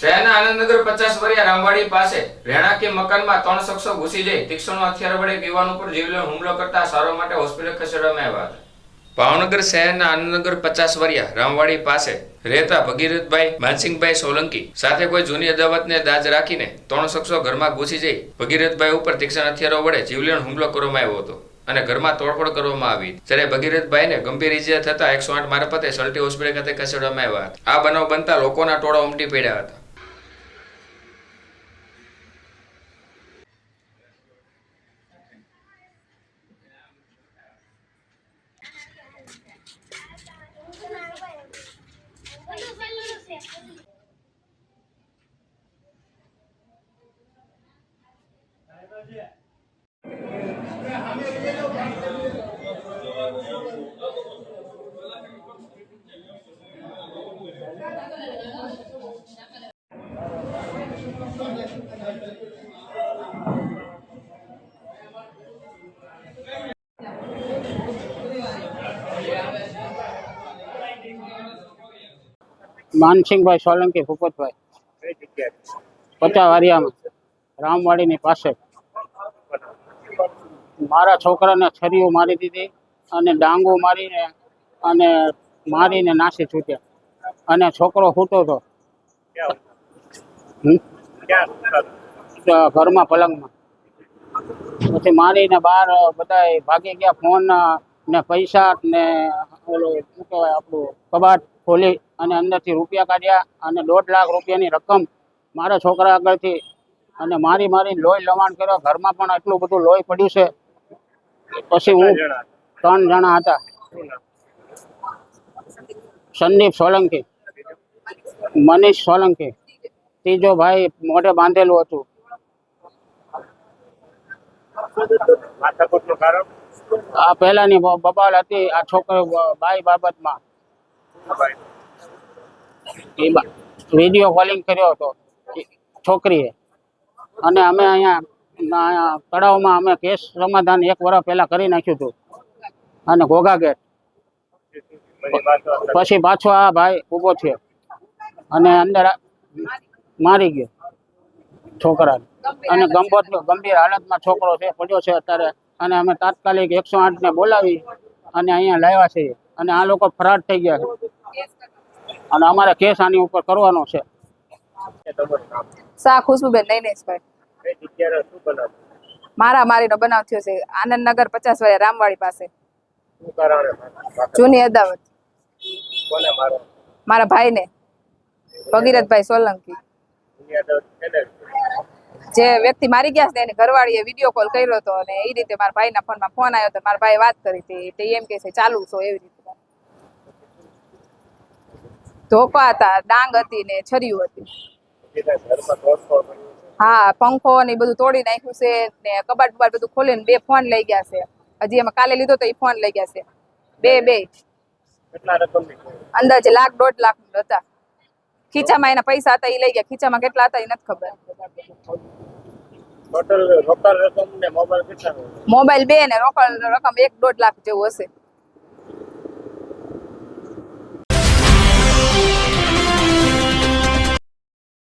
શહેરના આનંદનગર પચાસ વરિયા રામવાડી પાસે રહેણાંકી મકાનમાં ત્રણ શખ્સો ઘૂસી જઈ તીક્ષ્ણ હથિયાર વડે યુવાન ઉપર જીવલેણ હુમલો કરતા સારવાર માટે હોસ્પિટલ ખસેડવામાં આવ્યા હતા. ભાવનગર શહેરના આનંદનગર પચાસ વરિયા રામવાડી પાસે રહેતા ભગીરથભાઈ માનસિંહભાઈ સોલંકી સાથે કોઈ જૂની અદાવતને દાજ રાખીને ત્રણ શખ્સો ઘરમાં ઘૂસી જઈ ભગીરથભાઈ ઉપર તીક્ષ્ણ હથિયારો વડે જીવલેણ હુમલો કરવામાં આવ્યો હતો અને ઘરમાં તોડફોડ કરવામાં આવી. જ્યારે ભગીરથભાઈને ગંભીર ઇજા થતા એકસો આઠ મારફતે સલટી હોસ્પિટલ ખાતે ખસેડવામાં આવ્યા હતા. આ બનાવ બનતા લોકોના ટોળા ઉમટી પડ્યા હતા. માનસિંહભાઈ સોલંકી ભૂપતભાઈ. પચા વારિયામાં રામવાડીની પાસે મારા છોકરાને છરીઓ મારી દીધી અને ડાંગો મારીને અને મારીને નાસી છૂટ્યા. અને છોકરો સૂતો હતો? ઘરમાં પલંગમાં. પછી મારીને બહાર બધા ભાગી ગયા ફોન ને પૈસા ને ઓલો શું કહેવાય, આપણું કબાટ ખોલી અને અંદરથી રૂપિયા કાઢ્યા અને દોઢ લાખ રૂપિયાની રકમ મારા છોકરા આગળથી અને મારી મારી લોહી લવાણ કર્યો. ઘરમાં પણ એટલું બધું લોહી પડ્યું છે. પછી હું ત્રણ જણા હતા. સંદીપ સોલંકી, મનીષ સોલંકી, ત્રીજો ભાઈ મોઢે બાંધેલું હતું. આ પહેલાની બબાલ હતી, આ છોકરો બાઈ બાબતમાં. વીડિયો કોલિંગ કર્યો હતો છોકરીએ. અને અમે અહીંયા તળાવમાં અમે કેસ સમાધાન એક વર્ષ પહેલા કરી નાખ્યું હતું. અને ઘોઘા ગેટ પછી પાછો આ ભાઈ ઊભો છે અને અંદર મારી ગયો છોકરાને. અને ગંભીર ગંભીર હાલતમાં છોકરો છે, પડ્યો છે અત્યારે. અને અમે તાત્કાલિક એકસો આઠ ને બોલાવી અને અહીંયા લાવ્યા છીએ. અને આ લોકો ફરાર થઈ ગયા છે. અને અમારે કેસ આની ઉપર કરવાનો છે. સા ખુશ્બુબેન શું બનાવ મારા મારીનો બનાવ થયો છે. આનંદનગર પચાસ વાળા રામવાડી પાસે. જૂની અદાવત. કોને મારો? મારા ભાઈને. ભગીરથભાઈ સોલંકી. જે વ્યક્તિ મારી ગયા છે એને ઘરવાળીએ વીડિયો કોલ કર્યો હતો અને એ રીતે મારા ભાઈના ફોનમાં ફોન આવ્યો હતો મારા ભાઈ વાત કરી હતી. તે એમ કે છે ચાલુ છો એવી રીતે. ધોપા હતા ડાંગ હતી ને છર્યું હતી. હા પંખો ને બધું તોડી નાખ્યું છે ને કબાટ બબાટ બધું ખોલીને બે ફોન લઈ ગયા છે. હજી એમાં કાલે લીધો તો એ ફોન લઈ ગયા છે. બે બે? અંદાજે લાખ દોઢ લાખ હતા. ખીચામાં એના પૈસા હતા એ લઈ ગયા. ખીચામાં કેટલા હતા એ નથી ખબર. ને મોબાઈલ બે ને રોકડ રકમ એક દોઢ લાખ જેવું હશે.